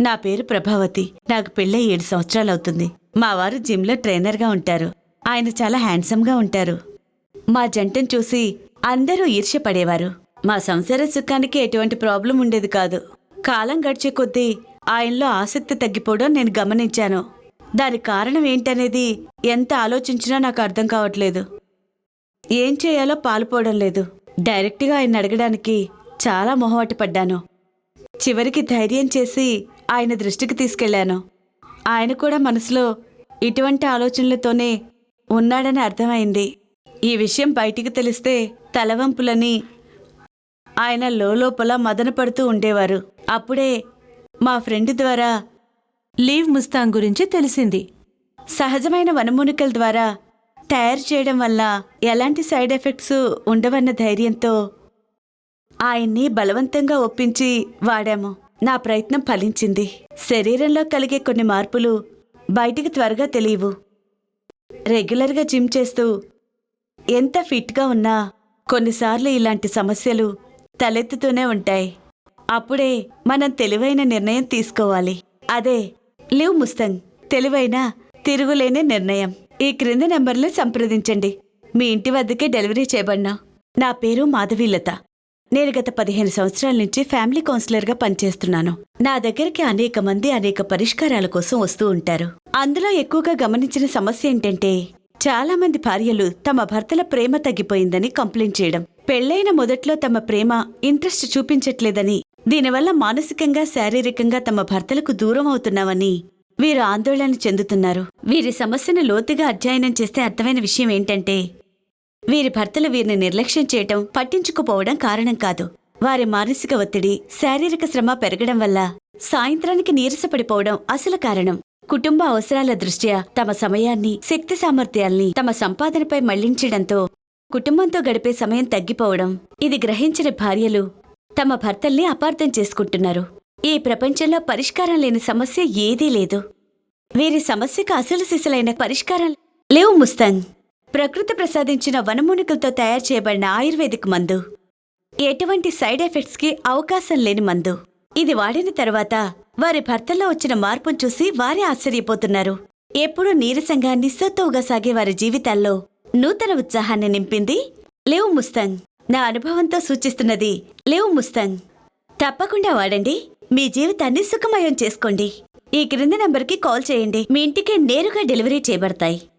నా పేరు ప్రభావతి. నాకు పెళ్ళై ఏడు సంవత్సరాలు అవుతుంది మా వారు జిమ్లో ట్రైనర్గా ఉంటారు. ఆయన చాలా హ్యాండ్సమ్గా ఉంటారు. మా జంటను చూసి అందరూ ఈర్ష్యపడేవారు మా సంసార సుఖానికి ఎటువంటి ప్రాబ్లం ఉండేది కాదు. కాలం గడిచే కొద్దీ ఆయనలో ఆసక్తి తగ్గిపోవడం నేను గమనించాను. దానికి కారణం ఏంటనేది ఎంత ఆలోచించినా నాకు అర్థం కావట్లేదు. ఏం చేయాలో పాలుపోవడం లేదు. డైరెక్ట్గా ఆయన అడగడానికి చాలా మొహమాట పడ్డాను చివరికి ధైర్యం చేసి ఆయన దృష్టికి తీసుకెళ్ళాను ఆయన కూడా మనసులో ఇటువంటి ఆలోచనలతోనే ఉన్నాడని అర్థమైంది. ఈ విషయం బయటికి తెలిస్తే తలవంపులని ఆయన లోపల మదన పడుతూ ఉండేవారు. అప్పుడే మా ఫ్రెండ్ ద్వారా లీవ్ ముస్తాంగ్ గురించి తెలిసింది. సహజమైన వనమూలికల ద్వారా తయారు చేయడం వల్ల ఎలాంటి సైడ్ ఎఫెక్ట్స్ ఉండవన్న ధైర్యంతో ఆయన్ని బలవంతంగా ఒప్పించి వాడాము. నా ప్రయత్నం ఫలించింది. శరీరంలో కలిగే కొన్ని మార్పులు బయటికి త్వరగా తెలియవు. రెగ్యులర్గా జిమ్ చేస్తూ ఎంత ఫిట్గా ఉన్నా కొన్నిసార్లు ఇలాంటి సమస్యలు తలెత్తుతూనే ఉంటాయి. అప్పుడే మనం తెలివైన నిర్ణయం తీసుకోవాలి. అదే లివ్ ముస్తంగ్ తెలివైన తిరుగులేని నిర్ణయం. ఈ క్రింది నెంబర్లో సంప్రదించండి. మీ ఇంటి వద్దకే డెలివరీ చేయబడినా నా పేరు మాధవీలత. నేను గత పదిహేను సంవత్సరాల నుంచి ఫ్యామిలీ కౌన్సిలర్గా పనిచేస్తున్నాను. నా దగ్గరికి అనేక మంది అనేక పరిష్కారాల కోసం వస్తూ ఉంటారు. అందులో ఎక్కువగా గమనించిన సమస్య ఏంటంటే చాలా మంది భార్యలు తమ భర్తల ప్రేమ తగ్గిపోయిందని కంప్లైంట్ చేయడం. పెళ్ళైన మొదట్లో తమ ప్రేమ ఇంట్రెస్ట్ చూపించట్లేదని దీనివల్ల మానసికంగా శారీరకంగా తమ భర్తలకు దూరం అవుతున్నామని వీరు ఆందోళన చెందుతున్నారు. వీరి సమస్యను లోతుగా అధ్యయనం చేస్తే అర్థమైన విషయం ఏంటంటే వీరి భర్తలు వీరిని నిర్లక్ష్యం చేయటం పట్టించుకుపోవడం కారణం కాదు. వారి మానసిక ఒత్తిడి శారీరక శ్రమ పెరగడం వల్ల సాయంత్రానికి నీరసపడిపోవడం అసలు కారణం. కుటుంబ అవసరాల దృష్ట్యా తమ సమయాన్ని శక్తి సామర్థ్యాల్ని తమ సంపాదనపై మళ్ళించడంతో కుటుంబంతో గడిపే సమయం తగ్గిపోవడం. ఇది గ్రహించిన భార్యలు తమ భర్తల్ని అపార్థం చేసుకుంటున్నారు. ఈ ప్రపంచంలో పరిష్కారం లేని సమస్య ఏదీ లేదు. వీరి సమస్యకు అసలు సిసలైన పరిష్కారం లేవు ముస్తాంగ్. ప్రకృతి ప్రసాదించిన వనమూలికలతో తయారు చేయబడిన ఆయుర్వేదిక్ మందు. ఎటువంటి సైడ్ ఎఫెక్ట్స్కి అవకాశం లేని మందు. ఇది వాడిన తర్వాత వారి భర్తల్లో వచ్చిన మార్పును చూసి వారే ఆశ్చర్యపోతున్నారు. ఎప్పుడూ నీరసంగా నిస్సత్తువుగా సాగే వారి జీవితాల్లో నూతన ఉత్సాహాన్ని నింపింది లేవు ముస్తాంగ్. నా అనుభవంతో సూచిస్తున్నది లేవు ముస్తాంగ్. తప్పకుండా వాడండి. మీ జీవితాన్ని సుఖమయం చేసుకోండి. ఈ క్రింది నంబర్కి కాల్ చేయండి. మీ ఇంటికి నేరుగా డెలివరీ చేయబడతాయి.